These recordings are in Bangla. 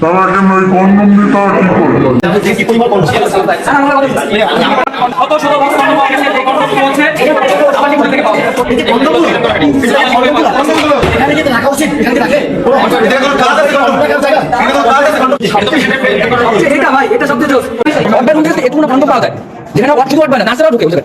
তারা কেন ওই কন্ডম দিতে কি করবে কত শত বছর এটা ভাই এটা সবচেয়ে কোনো কন্ডম পাওয়া যায় যেখানে ওয়ার্ড শুধু না নার্সারাও ঢুকে বুঝলেন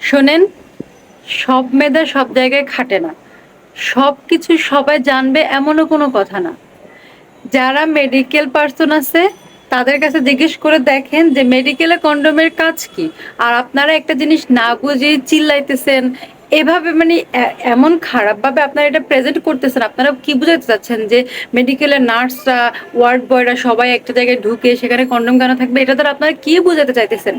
শোনেন, সব মেধা সব জায়গায় খাটে না। সব কিছু সবাই জানবে এমনও কোনো কথা না। যারা মেডিকেল পার্সন আছে, তাদের কাছে জিজ্ঞেস করে দেখেন যে মেডিকেলে কন্ডোমের কাজ কি। আর আপনারা একটা জিনিস না বুঝে চিল্লাইতেছেন, এভাবে মানে এমন খারাপভাবে আপনারা এটা প্রেজেন্ট করতেছেন, আপনারা কি বুঝাতে চাচ্ছেন যে মেডিকেলের নার্সরা ওয়ার্ড বয়রা সবাই একটা জায়গায় ঢুকে সেখানে কন্ডম কেন থাকবে? এটা দ্বারা আপনারা কি বোঝাতে চাইতেছেন?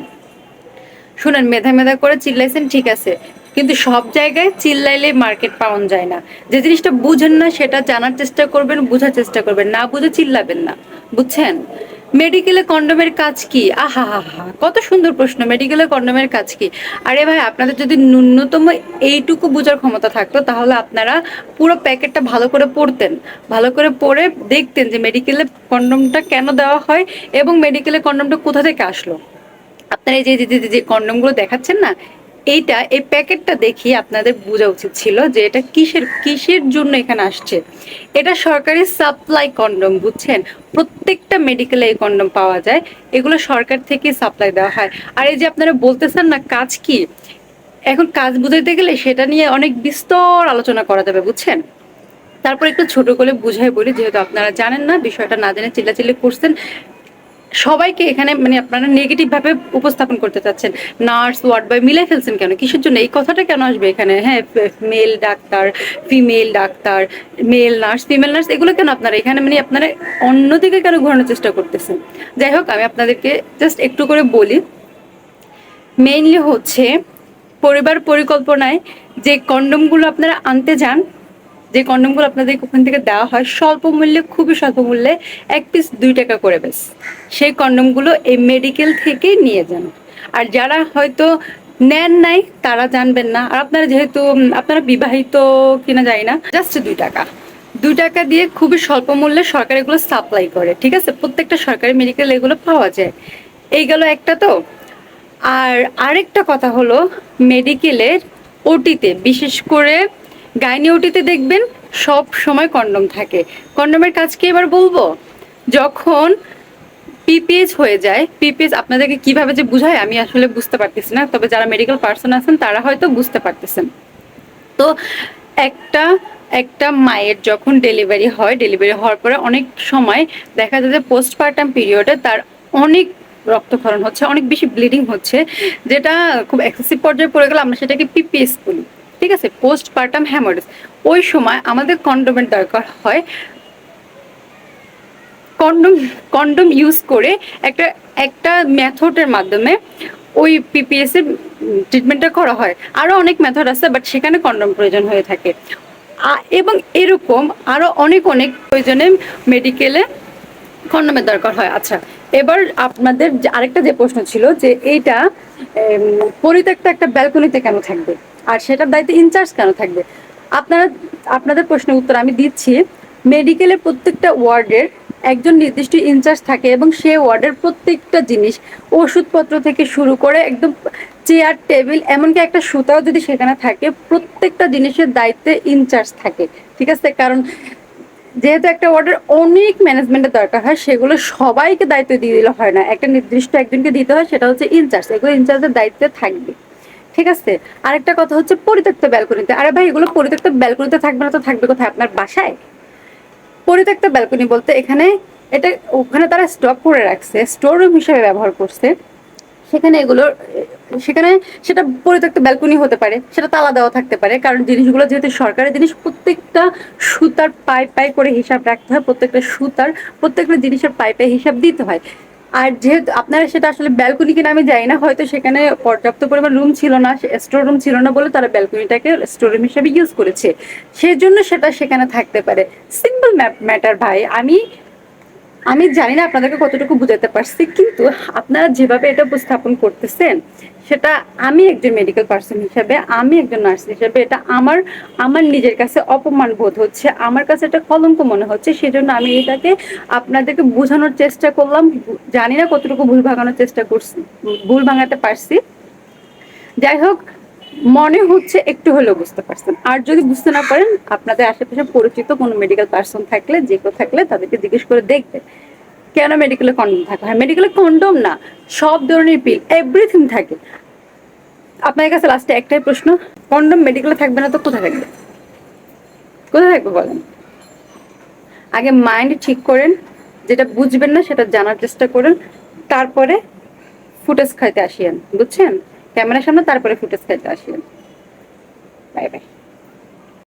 শুনেন, মেধা মেধা করে চিল্লাইছেন, ঠিক আছে। কিন্তু সব জায়গায় চিল্লাইলে মার্কেট পাওয়া যায় না। যে জিনিসটা বুঝেন না, সেটা জানার চেষ্টা করবেন, বোঝার চেষ্টা করবেন। না বুঝে চিল্লাবেন না। বুঝছেন? মেডিকেলে কন্ডোমের কাজ কি? আহা হা হা, কত সুন্দর প্রশ্ন। মেডিকেলে কন্ডোমের কাজ কি? আরে ভাই, আপনাদের যদি ন্যূনতম এইটুকু বোঝার ক্ষমতা থাকতো, তাহলে আপনারা পুরো প্যাকেটটা ভালো করে পড়তেন। ভালো করে পড়ে দেখতেন যে মেডিকেলে কন্ডোমটা কেন দেওয়া হয় এবং মেডিকেলে কন্ডোমটা কোথা থেকে আসলো। আপনারা এই যে যে- যে- কন্ডমগুলো দেখাচ্ছেন না, এইটা, এই প্যাকেটটা দেখিয়ে আপনাদের বোঝা উচিত ছিল যে এটা কিসের কিসের জন্য এখানে আসছে। এটা সরকারি সাপ্লাই কন্ডম, বুঝছেন? প্রত্যেকটা মেডিকেলে এই কন্ডম পাওয়া যায়। এগুলো সরকার থেকে সাপ্লাই দেওয়া হয়। আর এই যে আপনারা বলতেছেন না কাজ কি? এখন কাজ বুঝাইতে গেলে সেটা নিয়ে অনেক বিস্তর আলোচনা করা যাবে, বুঝছেন? তারপর একটু ছোট করে বুঝাই বলি, যেহেতু আপনারা জানেন না, বিষয়টা না জেনে চিল্লাচিল্লি করছেন। সবাইকে এখানে মানে আপনারা নেগেটিভ ভাবে উপস্থাপন করতে চাচ্ছেন। নার্স, ওয়ার্ড বয় মিলে ফেলছেন কেন? কিসের জন্য? এই কথাটা কেন আসবে এখানে? হ্যাঁ male doctor female doctor male nurse female nurse এগুলো কেন আপনারা এখানে মানে আপনারা অন্যদিকে কেন ঘোরানোর চেষ্টা করতেছেন? যাই হোক, আমি আপনাদেরকে জাস্ট একটু করে বলি। মেইনলি হচ্ছে পরিবার পরিকল্পনায় যে কন্ডমগুলো আপনারা আনতে যান যে কন্ডমগুলো আপনাদের ওখান থেকে দেওয়া হয়, স্বল্প মূল্যে, খুবই স্বল্প মূল্যে এক পিস দুই টাকা করে বেশ। সেই কন্ডমগুলো এই মেডিকেল থেকেই নিয়ে যান। আর যারা হয়তো নেন নাই, তারা জানবেন না। আর আপনারা যেহেতু আপনারা বিবাহিত কিনা যায় না জাস্ট দুই টাকা। দুই টাকা দিয়ে খুবই স্বল্প মূল্যে সরকার এগুলো সাপ্লাই করে, ঠিক আছে? প্রত্যেকটা সরকারি মেডিকেল এগুলো পাওয়া যায়। এই গেল একটা তো। আর আরেকটা কথা হলো মেডিকেলের ওটিতে বিশেষ করে গাইনি ওটিতে দেখবেন সব সময় কন্ডম থাকে। কন্ডমের কাজ কি এবার বলব? যখন পিপিএস হয়ে যায় পিপিএইচ আপনাদেরকে কীভাবে যে বুঝায় আমি আসলে বুঝতে পারতেছি না, তবে যারা মেডিকেল পার্সন আছেন, তারা হয়তো বুঝতে পারতেছেন। তো একটা একটা মায়ের যখন ডেলিভারি হয় ডেলিভারি হওয়ার পরে অনেক সময় দেখা যায় যে পোস্টপার্টাম পিরিয়ডে তার অনেক রক্তক্ষরণ হচ্ছে, অনেক বেশি ব্লিডিং হচ্ছে, যেটা খুব এক্সেসিভ পর্যায়ে পড়ে গেলে আমরা সেটাকে পিপিএস বলি। ঠিক আছে? পোস্টপার্টাম হ্যামোরেজ ওই সময় আমাদের কন্ডোমের দরকার হয়। কন্ডম কন্ডম ইউজ করে একটা একটা মেথডের মাধ্যমে ওই পিপিএস এর ট্রিটমেন্টটা করা হয়। আরও অনেক মেথড আছে বাট সেখানে কন্ডম প্রয়োজন হয়ে থাকে। এবং এরকম আরও অনেক অনেক প্রয়োজনে মেডিকেলে কন্ডমের দরকার হয়। আচ্ছা এবার আপনাদের আরেকটা যে প্রশ্ন ছিল যে এইটা পরিত্যক্ত একটা ব্যালকনিতে কেন থাকবে? আর সেটার দায়িত্বে ইনচার্জ কেন থাকবে? আপনারা, আপনাদের প্রশ্নের উত্তর আমি দিচ্ছি। মেডিকেলের প্রত্যেকটা ওয়ার্ডের একজন নির্দিষ্ট ইনচার্জ থাকে এবং সে ওয়ার্ডের প্রত্যেকটা জিনিস ওষুধপত্র থেকে শুরু করে একদম চেয়ার টেবিল এমনকি একটা সুতাও যদি সেখানে থাকে, প্রত্যেকটা জিনিসের দায়িত্বে ইনচার্জ থাকে। ঠিক আছে? কারণ যেহেতু একটা ওয়ার্ডের অনেক ম্যানেজমেন্টের দরকার হয়, সেগুলো সবাইকে দায়িত্ব দিয়ে দিলে হয় না। একটা নির্দিষ্ট একজনকে দিতে হয়, সেটা হচ্ছে ইনচার্জ এগুলো ইনচার্জের দায়িত্বে থাকবে। ঠিক আছে? আরেকটা কথা হচ্ছে পরিত্যক্ত ব্যালকনিতে। আরে ভাই, এগুলো পরিত্যক্ত ব্যালকনিতে থাকবে না তো থাকবে কোথায়? আপনার বাসায়? পরিত্যক্ত ব্যালকনি বলতে এখানে এটা, ওখানে তারা স্টক করে রাখছে, স্টোর রুম হিসেবে ব্যবহার করছে। সেখানে এগুলো, সেখানে সেটা পরিত্যক্ত ব্যালকনি হতে পারে, সেটা তালা দেওয়া থাকতে পারে, কারণ জিনিসগুলো যেহেতু সরকারি জিনিস, প্রত্যেকটা সুতার পাই পাই করে হিসাব রাখতে হয়, প্রত্যেকটা সুতার, প্রত্যেকটা জিনিসের পাই পাই হিসাব দিতে হয়। আর যেহেতু আপনারা সেটা আসলে ব্যালকনি কিনা আমি যাই না, হয়তো সেখানে পর্যাপ্ত পরিমাণ রুম ছিল না স্টোর রুম ছিল না বলে তারা ব্যালকনিটাকে স্টোর রুম হিসেবে ইউজ করেছে। সেজন্য সেটা সেখানে থাকতে পারে। সিম্পল ম্যাটার ভাই, আমি আমি জানি না আপনাদেরকে কতটুকু বুঝাতে পারছি, কিন্তু আপনারা যেভাবে এটা উপস্থাপন করতেছেন, সেটা আমি একজন মেডিকেল পার্সন হিসাবে, আমি একজন নার্স হিসাবে, এটা আমার আমার নিজের কাছে অপমান বোধ হচ্ছে, আমার কাছে এটা কলঙ্ক মনে হচ্ছে, সেজন্য আমি এটাকে আপনাদেরকে বোঝানোর চেষ্টা করলাম, জানি না কতটুকু ভুল ভাঙানোর চেষ্টা করছি, ভুল ভাঙাতে পারছি। যাই হোক মনে হচ্ছে একটু হলেও বুঝতে পারছেন। আর যদি বুঝতে না পারেন, আপনাদের আশেপাশে পরিচিত কোনো মেডিকেল পার্সন থাকলে, যে কেউ থাকলে তাদেরকে জিজ্ঞেস করে দেখবেন। কেন মেডিকেলে কন্ডোম থাকে হ্যাঁ? মেডিকেলে কন্ডোম না, সব ধরনের পিল এভরিথিং থাকে। আপনার কাছে লাস্টে একটাই প্রশ্ন কন্ডোম মেডিকেলে থাকবে না তো কোথায় থাকবে? কোথায় থাকবে বলেন? আগে মাইন্ড ঠিক করেন, যেটা বুঝবেন না সেটা জানার চেষ্টা করেন, তারপরে ফুটেজ খাইতে আসিয়েন, বুঝছেন? ক্যামেরার সামনে তারপরে ফুটেজ খাইতে আসিয়েন বাই বাই